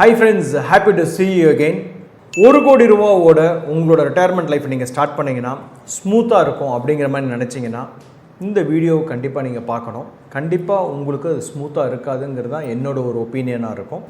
Hi friends happy to see you again ஒரு கோடி ரூபாவோட உங்களோட ரிட்டையர்மெண்ட் லைஃப் நீங்கள் ஸ்டார்ட் பண்ணிங்கன்னா ஸ்மூத்தாக இருக்கும் அப்படிங்கிற மாதிரி நினச்சிங்கன்னா இந்த வீடியோ கண்டிப்பாக நீங்கள் பார்க்கணும். கண்டிப்பாக உங்களுக்கு அது ஸ்மூத்தாக இருக்காதுங்கிறது தான் என்னோட ஒரு ஒப்பீனியனாக இருக்கும்.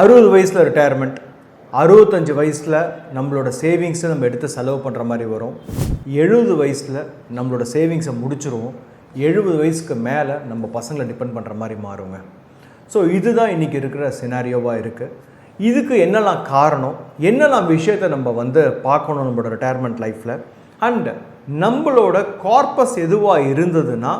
அறுபது வயசில் ரிட்டையர்மெண்ட் அறுபத்தஞ்சு வயசில் நம்மளோட சேவிங்ஸை நம்ம எடுத்து செலவு பண்ணுற மாதிரி வரும். எழுபது வயசில் நம்மளோட சேவிங்ஸை முடிச்சிருவோம். எழுபது வயசுக்கு மேலே நம்ம பசங்களை டிபெண்ட் பண்ணுற மாதிரி மாறுங்க. ஸோ இதுதான் இன்றைக்கி இருக்கிற சினாரியோவாக இருக்குது இதுக்கு என்னெல்லாம் காரணம்? என்னெல்லாம் விஷயத்தை நம்ம வந்து பார்க்கணும் நம்மளோட ரிட்டையர்மெண்ட் லைஃப்பில் அண்ட் நம்மளோட கார்பஸ் எதுவாக இருந்ததுன்னா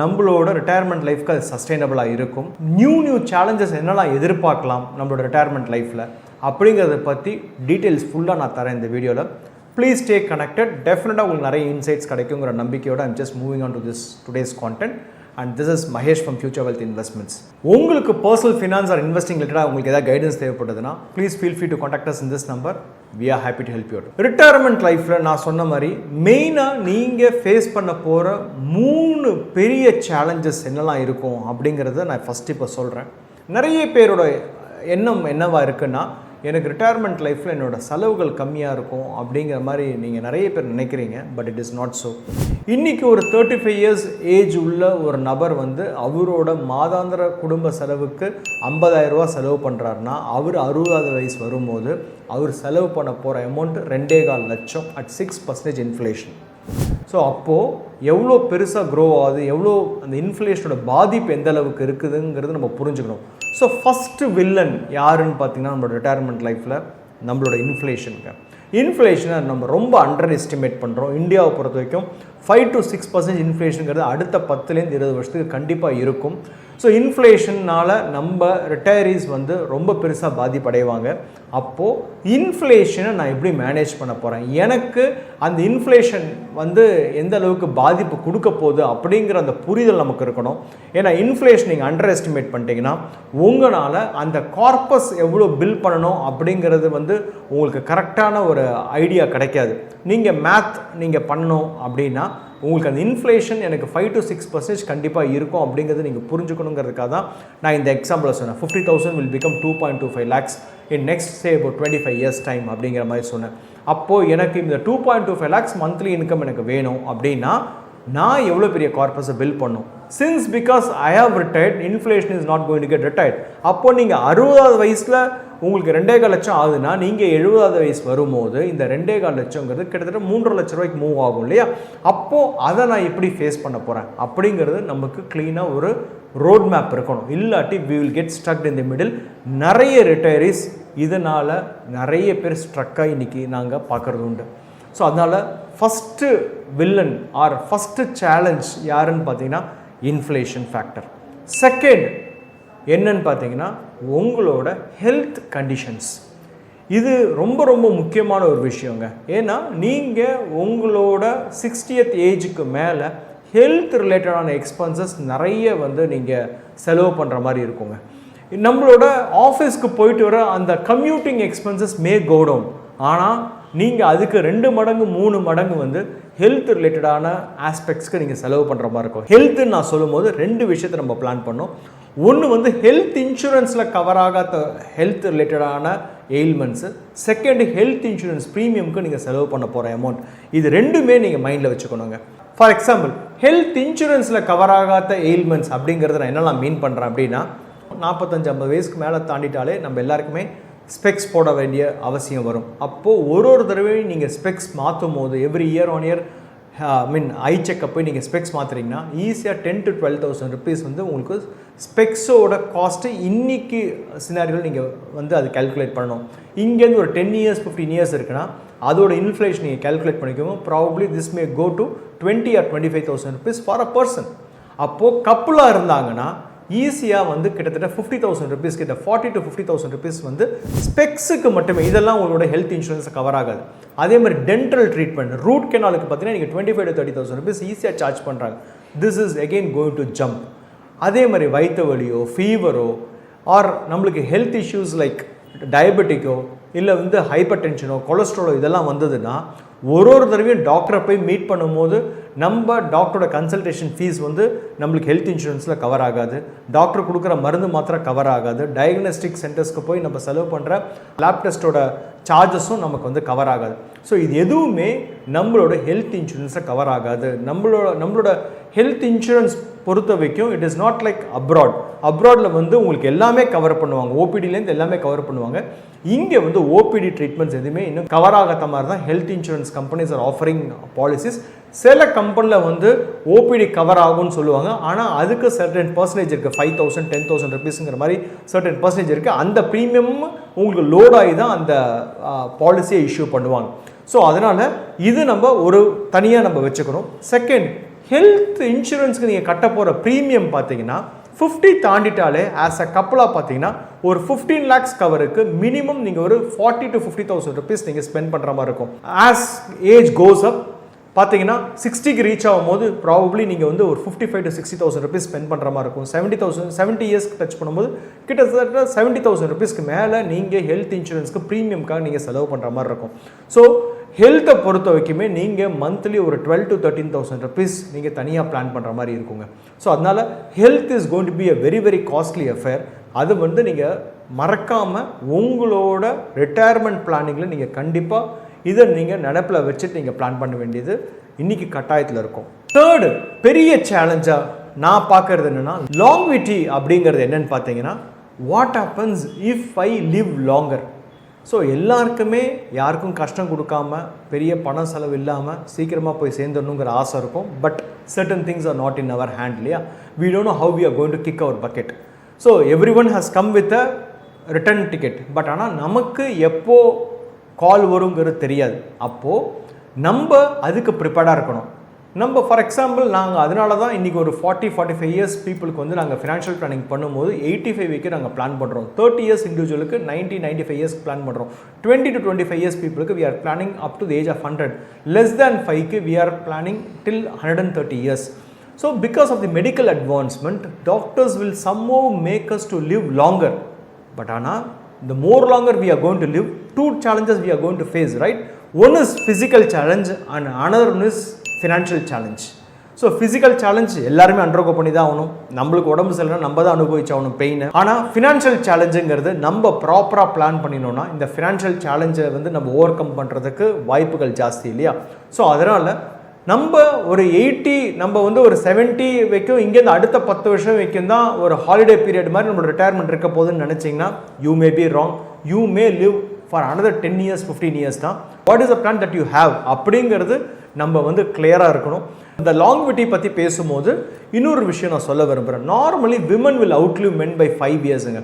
நம்மளோட ரிட்டையர்மெண்ட் லைஃப்க்கு அது சஸ்டைனபிளாக இருக்கும். நியூ நியூ சேலஞ்சஸ் என்னெல்லாம் எதிர்பார்க்கலாம் நம்மளோட ரிட்டையர்மெண்ட் லைஃப்பில் அப்படிங்கிறத பற்றி டீட்டெயில்ஸ் ஃபுல்லாக நான் தரேன் இந்த வீடியோவில் ப்ளீஸ் ஸ்டே கனெக்டட் டெஃபினட்டாக உங்களுக்கு நிறைய இன்சைட்ஸ் கிடைக்குங்கிற நம்பிக்கையோட I'm just moving on to this today's content and this is Mahesh from future wealth investments உங்களுக்கு பர்சனல் ஃபினான்ஸ் ஆர் இன்வெஸ்டிங் ரிலேட்டடாக உங்களுக்கு ஏதாவது guidance தேவைப்படுதுன்னா please feel free to contact in this number we are happy to help you retirement லைஃப்பில் நான் சொன்ன மாதிரி மெயினாக நீங்கள் ஃபேஸ் பண்ண போகிற மூணு பெரிய சேலஞ்சஸ் என்னெல்லாம் இருக்கும் அப்படிங்கிறத நான் ஃபஸ்ட் இப்போ சொல்கிறேன் நிறைய பேரோட எண்ணம் என்னவா இருக்குன்னா எனக்கு ரிட்டையர்மெண்ட் லைஃப்பில் என்னோட செலவுகள் கம்மியாக இருக்கும் அப்படிங்கிற மாதிரி நீங்கள் நிறைய பேர் நினைக்கிறீங்க but it is not so இன்றைக்கி ஒரு தேர்ட்டி ஃபைவ் இயர்ஸ் ஏஜ் உள்ள ஒரு நபர் வந்து அவரோட மாதாந்திர குடும்ப செலவுக்கு 50000 செலவு பண்ணுறாருனா அவர் அறுபதாவது வயசு வரும்போது அவர் செலவு பண்ண போகிற அமௌண்ட் ரெண்டே கால் லட்சம் at six percentage inflation so அப்போது எவ்வளோ பெருசாக க்ரோ ஆகுது எவ்வளோ அந்த இன்ஃப்ளேஷனோட பாதிப்பு எந்த அளவுக்கு இருக்குதுங்கிறது நம்ம புரிஞ்சுக்கணும். ஸோ ஃபஸ்ட்டு வில்லன் யாருன்னு பார்த்தீங்கன்னா நம்மளோட ரிட்டையர்மெண்ட் லைஃப்பில் நம்மளோட இன்ஃப்ளேஷனுங்க இன்ஃப்ளேஷனை நம்ம ரொம்ப அண்டர் எஸ்டிமேட் பண்ணுறோம் இந்தியாவை பொறுத்த வரைக்கும் ஃபைவ் டு சிக்ஸ் பர்சன்ட் இன்ஃப்ளேஷனுங்கிறது அடுத்த பத்துலேருந்து இருபது வருஷத்துக்கு கண்டிப்பாக இருக்கும். ஸோ இன்ஃப்ளேஷன்னால் நம்ம ரிட்டையரிஸ் வந்து ரொம்ப பெருசாக பாதிப்படைவாங்க. அப்போது இன்ஃப்ளேஷனை நான் எப்படி மேனேஜ் பண்ண போகிறேன் எனக்கு அந்த இன்ஃப்ளேஷன் வந்து எந்த அளவுக்கு பாதிப்பு கொடுக்க போகுது அப்படிங்கிற அந்த புரிதல் நமக்கு இருக்கணும். ஏன்னா இன்ஃப்ளேஷன் நீங்கள் அண்டர் எஸ்டிமேட் பண்ணிட்டீங்கன்னா உங்களால் அந்த கார்பஸ் எவ்வளோ பில் பண்ணணும் அப்படிங்கிறது வந்து உங்களுக்கு கரெக்டான ஒரு ஐடியா கிடைக்காது. நீங்கள் மேத் நீங்கள் பண்ணணும் அப்படின்னா உங்களுக்கு அந்த இன்ஃப்ளேஷன் எனக்கு ஃபைவ் டு சிக்ஸ் பர்சன்டேஜ் கண்டிப்பாக இருக்கும் அப்படிங்கிறது நீங்கள் புரிஞ்சுக்கணுங்கிறதுக்காக தான் நான் இந்த எக்ஸாம்பிளை சொன்னேன். Fifty thousand will become two point two five lakhs in next say இப்போ டுவெண்ட்டி ஃபைவ் இயர்ஸ் டைம் அப்படிங்கிற மாதிரி சொன்னேன். அப்போது எனக்கு இந்த two point two five lakhs monthly income எனக்கு வேணும் அப்படின்னா நான் எவ்வளோ பெரிய கார்பஸை பில் பண்ணும் since because I have retired inflation is not going to get retired அப்போது நீங்கள் அறுபதாவது வயசில் உங்களுக்கு ரெண்டே கால் லட்சம் ஆகுதுன்னா நீங்கள் எழுபதாவது வயசு வரும்போது இந்த ரெண்டே கால் லட்சங்கிறது கிட்டத்தட்ட மூன்றரை லட்ச ரூபாய்க்கு மூவ் ஆகும் இல்லையா? அப்போது அதை நான் எப்படி ஃபேஸ் பண்ண போகிறேன் அப்படிங்கிறது நமக்கு க்ளீனாக ஒரு ரோட் மேப் இருக்கணும். இல்லாட்டி we will get struck in the middle நிறைய ரிட்டையரிஸ் இதனால் நிறைய பேர் ஸ்ட்ரக்காக இன்றைக்கி நாங்கள் பார்க்குறது உண்டு. ஸோ அதனால் first villain or first challenge யாருன்னு பார்த்தீங்கன்னா இன்ஃப்ளேஷன் ஃபேக்டர் செகண்ட் என்னன்னு பார்த்தீங்கன்னா உங்களோட ஹெல்த் கண்டிஷன்ஸ் இது ரொம்ப ரொம்ப முக்கியமான ஒரு விஷயங்க. ஏன்னா நீங்கள் உங்களோட சிக்ஸ்டியத் ஏஜுக்கு மேலே ஹெல்த் ரிலேட்டடான எக்ஸ்பென்சஸ் நிறைய வந்து நீங்கள் செலவு பண்ணுற மாதிரி இருக்குங்க. நம்மளோட ஆஃபீஸ்க்கு போயிட்டு வர அந்த கம்யூட்டிங் எக்ஸ்பென்சஸ் மே கோடவுன் ஆனால் நீங்கள் அதுக்கு ரெண்டு மடங்கு மூணு மடங்கு வந்து ஹெல்த் ரிலேட்டடான ஆஸ்பெக்ட்ஸ்க்கு நீங்கள் செலவு பண்ணுற மாதிரி இருக்கும். ஹெல்த்துன்னு நான் சொல்லும்போது ரெண்டு விஷயத்தை நம்ம பிளான் பண்ணோம். ஒன்று வந்து ஹெல்த் இன்சூரன்ஸில் கவர் ஆகாத ஹெல்த் ரிலேட்டடான எயில்மெண்ட்ஸு செகண்ட் ஹெல்த் இன்சூரன்ஸ் ப்ரீமியம்க்கு நீங்கள் செலவு பண்ண போகிற அமௌண்ட் இது ரெண்டுமே நீங்கள் மைண்டில் வச்சுக்கணுங்க. ஃபார் எக்ஸாம்பிள் ஹெல்த் இன்சூரன்ஸில் கவர் ஆகாத எயில்மெண்ட்ஸ் அப்படிங்கிறத நான் என்னெல்லாம் மீன் பண்ணுறேன் அப்படின்னா நாற்பத்தஞ்சு ஐம்பது வயசுக்கு மேலே தாண்டிட்டாலே நம்ம எல்லாருக்குமே ஸ்பெக்ஸ் போட வேண்டிய அவசியம் வரும். அப்போது ஒரு ஒரு தடவையும் நீங்கள் ஸ்பெக்ஸ் மாற்றும் போது every year on year mean eye checkup போய் நீங்கள் ஸ்பெக்ஸ் மாற்றுறீங்கன்னா ஈஸியாக ten to twelve thousand rupees வந்து உங்களுக்கு ஸ்பெக்ஸோட காஸ்ட்டு இன்றைக்கி சினாரியில் நீங்கள் வந்து அது கால்குலேட் பண்ணணும். இங்கேருந்து ஒரு டென் இயர்ஸ் ஃபிஃப்டீன் இயர்ஸ் இருக்குன்னா அதோட இன்ஃப்ளேஷன் நீங்கள் கால்குலேட் பண்ணிக்கோங்க. Probably this may go to twenty or twenty five thousand rupees for a person அப்போது கப்புலாக இருந்தாங்கன்னா ஈஸியாக வந்து கிட்டத்தட்ட ஃபிஃப்டி தௌசண்ட் ருபீஸ் கிட்ட forty to fifty thousand rupees வந்து ஸ்பெக்ஸுக்கு மட்டுமே இதெல்லாம் உங்களோட ஹெல்த் இன்சூரன்ஸ் கவர் ஆகாது. அதே மாதிரி டென்டல் ட்ரீட்மெண்ட் ரூட் கெனாலுக்கு பார்த்தீங்கன்னா நீங்கள் twenty five to thirty thousand rupees ஈஸியாக சார்ஜ் பண்ணுறாங்க this is again going to jump அதே மாதிரி வயிற்று வலியோ ஃபீவரோ ஆர் நம்மளுக்கு ஹெல்த் இஷ்யூஸ் லைக் டயபெட்டிக்கோ இல்லை வந்து ஹைப்பர் டென்ஷனோ கொலஸ்ட்ராலோ இதெல்லாம் வந்ததுன்னா ஒரு ஒரு தடவையும் டாக்டரை போய் மீட் பண்ணும்போது நம்ம டாக்டரோட கன்சல்டேஷன் ஃபீஸ் வந்து நம்மளுக்கு ஹெல்த் இன்சூரன்ஸில் கவர் ஆகாது. டாக்டர் கொடுக்குற மருந்து மாத்திரம் கவர் ஆகாது. டயக்னோஸ்டிக் சென்டர்ஸ்க்கு போய் நம்ம செலவு பண்ணுற லேப் டெஸ்ட்டோட சார்ஜஸும் நமக்கு வந்து கவர் ஆகாது. ஸோ இது எதுவுமே நம்மளோட ஹெல்த் இன்சூரன்ஸை கவர் ஆகாது. நம்மளோட நம்மளோட ஹெல்த் இன்சூரன்ஸ் பொறுத்த வரைக்கும் it is not like abroad அப்ராடில் வந்து உங்களுக்கு எல்லாமே கவர் பண்ணுவாங்க. ஓபிடிலேருந்து எல்லாமே கவர் பண்ணுவாங்க. இங்கே வந்து ஓபிடி ட்ரீட்மெண்ட்ஸ் எதுவுமே இன்னும் கவர் ஆகாத மாதிரி தான் health insurance companies are offering policies சில கம்பெனியில் வந்து ஓபிடி கவர் ஆகும்னு சொல்லுவாங்க. ஆனால் அதுக்கு சர்டன் பர்சன்டேஜ் இருக்குது ஃபைவ் தௌசண்ட் டென் தௌசண்ட் ருபீஸுங்கிற மாதிரி சர்டன் பர்சன்டேஜ் இருக்குது அந்த ப்ரீமியம் உங்களுக்கு லோடாகி தான் அந்த பாலிசியை இஷ்யூ பண்ணுவாங்க. ஸோ அதனால் இது நம்ம ஒரு தனியாக நம்ம வச்சுக்கணும். செகண்ட் ஹெல்த் இன்சூரன்ஸ்க்கு நீங்கள் கட்ட போகிற ப்ரீமியம் பார்த்தீங்கன்னா ஃபிஃப்டி தாண்டிட்டாலே ஆஸ் அ கப்பலாக பார்த்தீங்கன்னா ஒரு ஃபிஃப்டீன் லேக்ஸ் கவருக்கு மினிமம் நீங்கள் ஒரு forty to fifty thousand rupees நீங்கள் ஸ்பெண்ட் பண்ணுற மாதிரி இருக்கும். ஆஸ் ஏஜ் கோஸ் அப் பார்த்தீங்கன்னா சிக்ஸ்டிக்கு ரீச் ஆகும்போது ப்ராபப்ளி நீங்கள் வந்து ஒரு fifty five to sixty thousand rupees spend பண்ணுற மாதிரி இருக்கும். செவன்ட்டி தௌசண்ட் செவன்ட்டி இயர்ஸ்க்கு டச் பண்ணும்போது கிட்டத்தட்ட செவன்ட்டி தௌசண்ட் ருபீஸ்க்கு மேலே நீங்கள் ஹெல்த் இன்சூரன்ஸ்க்கு ப்ரீமியம்காக நீங்கள் செலவு பண்ணுற மாதிரி இருக்கும். ஸோ ஹெல்த்தை பொறுத்த வரைக்குமே நீங்கள் மந்த்லி ஒரு twelve to thirteen thousand rupees நீங்கள் தனியாக பிளான் பண்ணுற மாதிரி இருக்குங்க. ஸோ அதனால் health is going to be a very very costly affair அது வந்து நீங்கள் மறக்காமல் உங்களோட ரிட்டையர்மெண்ட் பிளானிங்கில் நீங்கள் கண்டிப்பாக இதை நீங்கள் நடப்பில் வச்சுட்டு நீங்கள் பிளான் பண்ண வேண்டியது இன்றைக்கி கட்டாயத்தில் இருக்கும். தேர்டு பெரிய சேலஞ்சாக நான் பார்க்கறது என்னென்னா லாங்விட்டி அப்படிங்கிறது என்னன்னு பார்த்தீங்கன்னா what happens if I live longer so எல்லாருக்குமே யாருக்கும் கஷ்டம் கொடுக்காம பெரிய பண செலவு இல்லாமல் சீக்கிரமாக போய் சேர்ந்துடணுங்கிற ஆசை இருக்கும். But certain things are not in our hand இல்லையா? We don't know how we are going to kick our bucket so every one has come with a return ticket but ஆனால் நமக்கு எப்போது கால் வருங்கிறது தெரியாது. அப்போது நம்ம அதுக்கு ப்ரிப்பேர்டாக இருக்கணும். நம்ம ஃபார் எக்ஸாம்பிள் நாங்கள் அதனால தான் இன்றைக்கி ஒரு ஃபார்ட்டி ஃபார்ட்டி ஃபைவ் இயர்ஸ் பீப்புளுக்கு வந்து நாங்கள் ஃபினான்ஷியல் பிளானிங் பண்ணும்போது எயிட்டி ஃபைவ் வீக்கு நாங்கள் பிளான் பண்ணுறோம் thirty years இண்டிவிஜுவலுக்கு ninety ninety five years plan பண்ணுறோம் twenty to twenty five years பீப்புளுக்கு we are planning up to the age of hundred less than ஃபைவ்க்கு we are planning till hundred and thirty years so because of the medical advancement doctors will somehow make us to live longer but ஆனால் the more longer we are going to live, two challenges we are going to face, right? One is physical challenge and another one is financial challenge so physical challenge எல்லாருமே undergo பண்ணி தான் ஆகணும். நம்மளுக்கு உடம்பு சரியில்லைனா நம்ம தான் அனுபவிச்சாகணும் பெயின் ஆனால் ஃபினான்ஷியல் சேலஞ்சுங்கிறது நம்ம ப்ராப்பராக பிளான் பண்ணினோம்னா இந்த ஃபினான்ஷியல் சேலஞ்சை வந்து நம்ம ஓவர் கம் பண்ணுறதுக்கு வாய்ப்புகள் ஜாஸ்தி இல்லையா? ஸோ அதனால் நம்ம ஒரு எயிட்டி நம்ம வந்து ஒரு செவன்ட்டி வைக்கும் இங்கேருந்து அடுத்த பத்து வருஷம் வைக்கும் தான் ஒரு ஹாலிடே பீரியட் மாதிரி நம்மளோட ரிட்டையர்மெண்ட் இருக்க போகுதுன்னு நினச்சிங்கன்னா you may be wrong you may live for another ten years fifteen years தான். What is a plan that you have அப்படிங்கிறது நம்ம வந்து கிளியராக இருக்கணும். இந்த லாங்விட்டி பற்றி பேசும்போது இன்னொரு விஷயம் நான் சொல்ல விரும்புகிறேன் normally women will outlive men by five இயர்ஸுங்க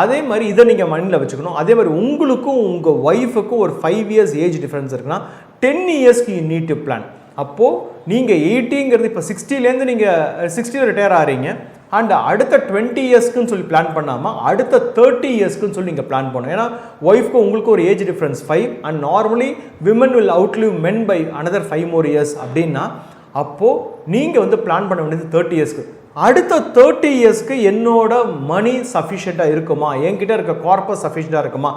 அதே மாதிரி இதை நீங்கள் மைண்டில் வச்சுக்கணும். அதே மாதிரி உங்களுக்கும் உங்கள் ஒய்ஃபுக்கும் ஒரு ஃபைவ் இயர்ஸ் ஏஜ் டிஃப்ரென்ஸ் இருக்குன்னா டென் இயர்ஸ்க்கு யூ நீட் டு பிளான் அப்போது நீங்கள் எயிட்டிங்கிறது இப்போ சிக்ஸ்டிலேருந்து நீங்கள் சிக்ஸ்டியில் ரிட்டையர் ஆகிறீங்க அண்ட் அடுத்த டுவெண்ட்டி இயர்ஸ்க்குன்னு சொல்லி பிளான் பண்ணாமல் அடுத்த தேர்ட்டி இயர்ஸ்க்குன்னு சொல்லி நீங்கள் பிளான் பண்ணணும். ஏன்னா ஒய்ஃப்க்கு உங்களுக்கு ஒரு age difference five and normally women will outlive men by another five more years அப்படின்னா அப்போது நீங்கள் வந்து பிளான் பண்ண வேண்டியது தேர்ட்டி இயர்ஸ்க்கு அடுத்த தேர்ட்டி இயர்ஸ்க்கு என்னோட மணி சஃபிஷியண்ட்டாக இருக்குமா? என்கிட்ட இருக்க கார்பஸ் சஃபிஷியண்ட்டாக இருக்குமா?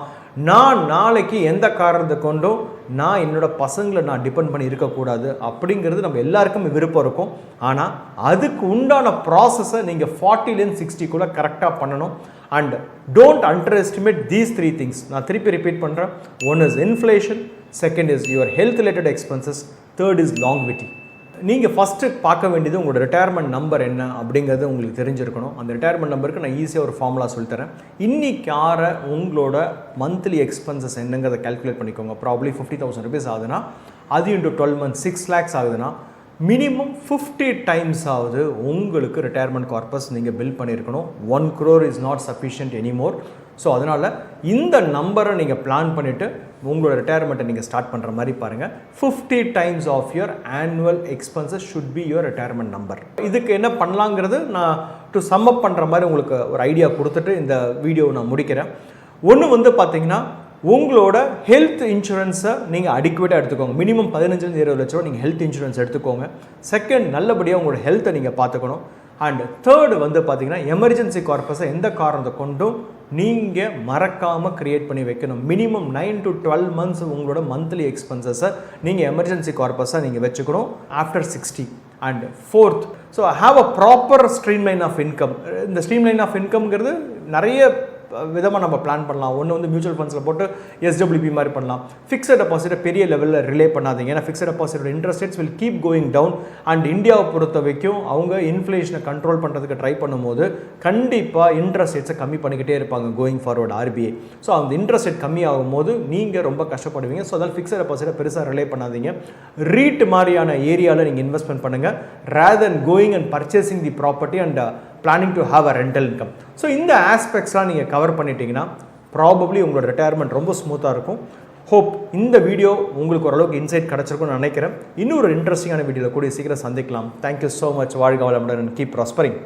நான் நாளைக்கு எந்த காரணத்தை கொண்டும் நான் என்னோட பசங்களை நான் டிபெண்ட் பண்ணி இருக்கக்கூடாது அப்படிங்கிறது நம்ம எல்லாருக்கும் விருப்பம் இருக்கும். ஆனால் அதுக்கு உண்டான ப்ராசஸை நீங்கள் ஃபார்ட்டிலேருந்து சிக்ஸ்டிக்குள்ளே கரெக்டாக பண்ணணும். And don't underestimate these three things நான் திருப்பி ரிப்பீட் பண்ணுறேன் one is inflation second is your health related expenses third is longevity நீங்கள் ஃபஸ்ட்டு பார்க்க வேண்டியது உங்களோட ரிட்டையர்மெண்ட் நம்பர் என்ன அப்படிங்கிறது உங்களுக்கு தெரிஞ்சிருக்கணும். அந்த ரிட்டையர்மெண்ட் நம்பருக்கு நான் ஈஸியாக ஒரு ஃபார்முலா சொல்லித்தரேன் இன்னைக்கு ஆற உங்களோட மந்த்லி எக்ஸ்பென்சஸ் என்னங்கிறத கால்குலேட் பண்ணிக்கோங்க. ப்ராப்ளி ஃபிஃப்டி தௌசண்ட் ருபீஸ் ஆகுதுன்னா அது into twelve month six lakhs ஆகுதுன்னா மினிமம் ஃபிஃப்டி டைம்ஸ் ஆகுது உங்களுக்கு ரிட்டையர்மெண்ட் கார்பஸ் நீங்கள் பில் பண்ணியிருக்கணும். One crore is not sufficient anymore so அதனால் இந்த நம்பரை நீங்கள் பிளான் பண்ணிவிட்டு உங்களோட ரிட்டையர்மெண்ட்டை நீங்கள் ஸ்டார்ட் பண்ணுற மாதிரி பாருங்கள் fifty times of your annual expenses should be your retirement number இதுக்கு என்ன பண்ணலாங்கிறது நான் டு சம்மப் பண்ணுற மாதிரி உங்களுக்கு ஒரு ஐடியா கொடுத்துட்டு இந்த வீடியோவை நான் முடிக்கிறேன். ஒன்று வந்து பார்த்தீங்கன்னா உங்களோட ஹெல்த் இன்சூரன்ஸை நீங்கள் அடிக்குவேட்டாக எடுத்துக்கோங்க. மினிமம் பதினஞ்சுலேருந்து இருபது லட்ச ரூபா நீங்கள் ஹெல்த் இன்சூரன்ஸ் எடுத்துக்கோங்க. செகண்ட் நல்லபடியாக உங்களோட ஹெல்த்தை நீங்கள் பார்த்துக்கணும் அண்ட் தேர்டு வந்து பார்த்தீங்கன்னா எமர்ஜென்சி கார்பஸை எந்த காரணத்தை கொண்டும் நீங்கள் மறக்காமல் க்ரியேட் பண்ணி வைக்கணும். Minimum nine to twelve months உங்களோட மந்த்லி எக்ஸ்பென்சஸை நீங்கள் எமர்ஜென்சி கார்பஸாக நீங்கள் வச்சுக்கணும். After sixty and forth so have a proper stream line of income இந்த ஸ்ட்ரீம் லைன் ஆஃப் இன்கம்ங்கிறது நிறைய விதமாக நம்ம பிளான் பண்ணலாம். ஒன்று வந்து மியூச்சுவல் ஃபண்ட்ஸில் போட்டு எஸ்டபிள்யூபி மாதிரி பண்ணலாம். ஃபிக்ஸட் டெபாசிட்டை பெரிய லெவலில் ரிலே பண்ணாதீங்க. ஏன்னா fixed டெபாசிட்டோட interest rates will keep going down and இந்தியாவை பொறுத்த வரைக்கும் அவங்க இன்ஃப்ளேஷனை கண்ட்ரோல் பண்ணுறதுக்கு ட்ரை பண்ணும்போது கண்டிப்பாக இன்ட்ரெஸ்ட் ரேட்ஸை கம்மி பண்ணிக்கிட்டே இருப்பாங்க கோயிங் ஃபார்வர்ட் ஆர்பிஐ ஸோ அந்த இன்ட்ரெஸ்ட் ரேட் கம்மி ஆகும்போது நீங்கள் ரொம்ப கஷ்டப்படுவீங்க. ஸோ அதனால் ஃபிக்ஸட் டெபாசிட்டை பெருசாக ரிலே பண்ணாதீங்க. ரீட் மாதிரியான ஏரியாவில் நீங்கள் இன்வெஸ்ட்மெண்ட் பண்ணுங்கள் rather going and purchasing the property and planning to have a rental income so இந்த ஆஸ்பெக்ட்ஸ்லாம் நீங்கள் கவர் பண்ணிட்டீங்கன்னா ப்ராபப்ளி உங்களோட ரிட்டையர்மெண்ட் ரொம்ப ஸ்மூத்தாக இருக்கும். ஹோப் இந்த வீடியோ உங்களுக்கு ஓரளவுக்கு இன்சைட் கிடச்சிருக்கும்னு நினைக்கிறேன். இன்னொரு இன்ட்ரெஸ்டிங்கான வீடியோவில் கூடிய சீக்கிரம் சந்திக்கலாம். தேங்க்யூ ஸோ மச் வாழ்க வளமுடன் கீப் ப்ராஸ்பரிங்